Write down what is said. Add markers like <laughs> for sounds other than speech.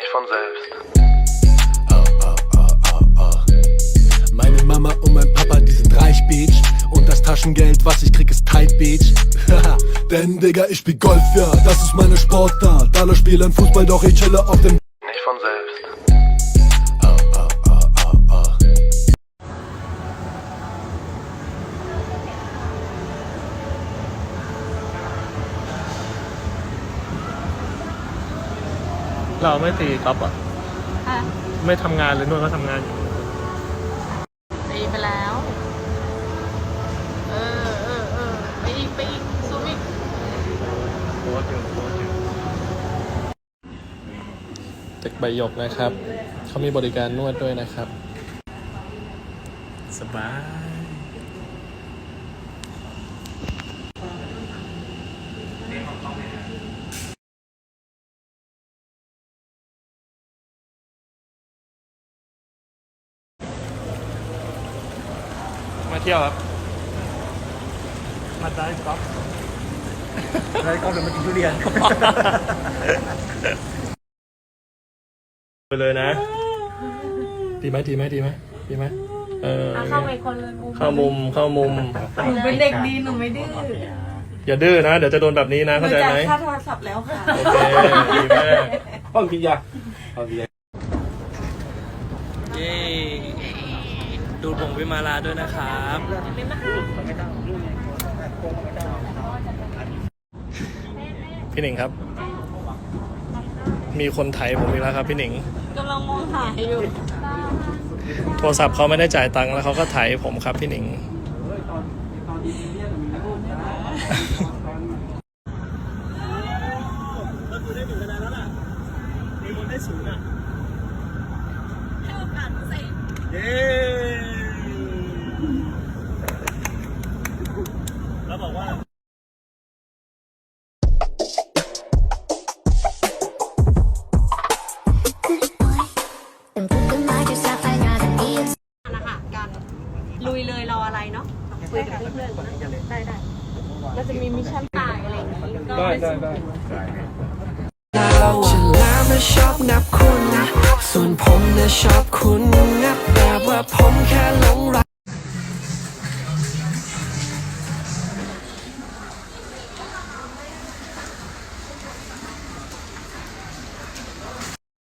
Nicht von selbst. Meine Mama und mein Papa, die sind reich, Beach. Und das Taschengeld, was ich krieg, ist tight, Beach. <laughs> Denn, Digga, ich spiel Golf, ja, das ist meine Sportart. Alle spielen Fußball, doch ich chille auf dem Nicht von selbst. เราไม่ตีกอล์ฟอะค่ะไม่ทำงานเลยนวดก็ทำงานอยู่ตีไปแล้ว เออเออเออไปอีกไปอีกซูมอีกโค้ชอยู่โค้ชอยู่เด็กใบหยกนะครับ เขามีบริการนวดด้วยนะครับ สบาย เที่ยวครับ มาได้ครับแล้วก็เป็นมากินทุเรียนไปเลยนะ ดีไหมดีไหมดีไหมดีไหมเอออะเข้าไปคนเลยมุมเข้ามุมเข้ามุม หนูเป็นเด็กดีหนูไม่ดื้ออย่าดื้อนะ เดี๋ยวจะโดนแบบนี้นะหนูเข้าใจจ่าไหมยค่าโทรศัพท์แล้วค่ะ โอเคดีมากห้องกินยาห้องกินยาเย้ ดูผงวิมาลาด้วยนะครับพี่หนิงครับ มีคนไถผมอีกแล้วครับพี่หนิงกำลังมองหาอยู่ โทรศัพท์เขาไม่ได้จ่ายตังค์แล้วเขาก็ไถผมครับพี่หนิงเลุยเลยรออะไรเนาะคุยกับเพื่อนๆนะได้ได้เราจะมีมิชชั่นตายอะไรอย่างนี้ก็ได้ได้ได้ฉลามน่ะชอบงับคุณส่วนผมน่ะชอบคุณงับแบบว่าผม